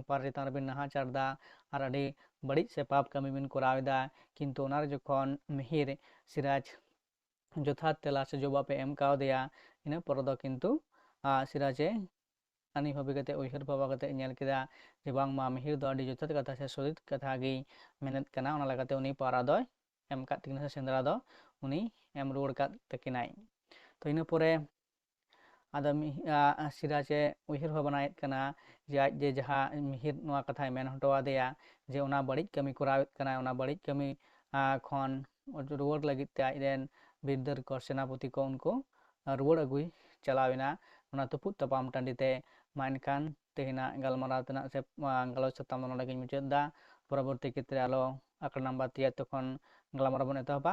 ᱯᱟᱨ ᱪᱮᱛᱟᱱ ᱨᱮᱵᱤᱱ ᱱᱟᱦᱟᱪᱟᱨ ᱮᱫᱟ ᱟᱨ ᱟᱹᱰᱤ ᱵᱟᱹᱲᱤᱡ ᱥᱮ ᱯᱟᱯ ᱠᱟᱹᱢᱤ ᱵᱤᱱ ᱠᱚᱨᱟᱣ ᱮᱫᱟ ᱠᱤᱱᱛᱩ ᱚᱱᱟᱨᱮ ᱡᱚᱠᱷᱚᱱ ᱢᱤᱦᱤᱨ ᱥᱤᱨᱟᱡᱽ ᱡᱚᱛᱷᱟᱛ ᱛᱮᱞᱟ ᱥᱮ ᱡᱚᱵᱟᱵ ᱮ ᱮᱢ ᱠᱟᱣᱫᱮᱭᱟ ᱤᱱᱟᱹ ᱯᱚᱨᱮ ᱫᱚ ᱠᱤᱱᱛᱩ ᱥᱤᱨᱟᱡᱮ ᱟᱹᱱᱤ ᱵᱷᱟᱵᱤ ᱠᱟᱛᱮ ᱩᱭᱦᱟᱹᱨ ᱵᱷᱟᱵᱟ ᱠᱟᱛᱮ ᱧᱮᱞ ᱠᱮᱫᱟ ᱡᱮ ᱵᱟᱝᱢᱟ ᱢᱤᱦᱤᱨ ᱫᱚ ᱟᱹᱰᱤ ᱡᱚᱛᱷᱟᱛ ᱠᱟᱛᱷᱟ ᱥᱮ ᱥᱚᱦᱤᱫ ᱠᱟᱛᱷᱟ ᱜᱮᱭ ᱢᱮᱱᱮᱫ ᱠᱟᱱᱟ ᱚᱱᱟ ᱞᱮᱠᱟᱛᱮ ᱩᱱᱤ ᱯᱟᱣᱨᱟ ᱫᱚᱭ ᱮᱢ ᱠᱟᱫ ᱛᱟᱹᱠᱤᱱᱟ ᱥᱮ ᱥᱮᱸᱫᱽᱨᱟ ᱫᱚ ᱩᱱᱤ ᱮᱢ ᱨᱩᱣᱟᱹᱲ ᱠᱟᱫ ᱛᱟᱹᱠᱤᱱᱟᱭ ᱛᱚ ᱤᱱᱟᱹ ᱯᱚᱨᱮ ᱟᱫᱚ ᱥᱤᱨᱟᱡᱮ ᱩᱭᱦᱟᱹᱨ ᱵᱷᱟᱵᱽᱱᱟᱭᱮᱫ ᱠᱟᱱᱟ ᱡᱮ ᱟᱡ ᱡᱮ ᱡᱟᱦᱟᱸ ᱢᱤᱦᱤᱨ ᱱᱚᱣᱟ ᱠᱟᱛᱷᱟᱭ ᱢᱮᱱ ᱦᱚᱴᱚ ᱟᱫᱮᱭᱟ ᱡᱮ ᱚᱱᱟ ᱵᱟᱹᱲᱤᱡ ᱠᱟᱹᱢᱤ ᱠᱚᱨᱟᱣᱮᱫ ᱠᱟᱱᱟᱭ ᱚᱱᱟ ᱵᱟᱹᱲᱤᱡ ᱠᱟᱹᱢᱤ ᱠᱷᱚᱱ ᱨᱩᱣᱟᱹᱲ ᱞᱟᱹᱜᱤᱫ ᱛᱮ ᱟᱡᱨᱮᱱ ᱵᱤᱨᱫᱟᱹᱨ ᱠᱚ ᱥᱮᱱᱟᱯᱚᱛᱤ ᱠᱚ ᱩᱱᱠᱩ ᱨᱩᱣᱟᱹᱲ ᱟᱹᱜᱩᱭ ᱪᱟᱞᱟᱣᱮᱱᱟ ᱚᱱᱟ ᱛᱩᱯᱩᱫ ᱛᱟᱯᱟᱢ ᱴᱟᱺᱰᱤ ᱛᱮ ᱢᱟ ᱮᱱᱠᱷᱟᱱ ᱛᱮᱦᱮᱧᱟᱜ ᱜᱟᱞᱢᱟᱨᱟᱣ ᱛᱮᱱᱟᱜ ᱥᱮ ᱜᱟᱞᱚᱪ ᱥᱟᱛᱟᱢ ᱫᱚ ᱱᱚᱰᱮ ᱜᱤᱧ ᱢᱩᱪᱟᱹᱫ ᱮᱫᱟ ᱯᱚᱨᱚᱵᱚᱨᱛᱤ ᱠᱷᱮᱛᱨᱮ ᱟᱨᱚ ᱟᱠᱷᱲᱟ ᱱᱟᱢᱵᱟᱨ ᱛᱮᱭᱟᱜ ᱛᱚᱠᱷᱚᱱ ᱜᱟᱞᱢᱟᱨᱟᱣ ᱵᱚᱱ ᱮᱛᱚᱦᱚᱵᱟ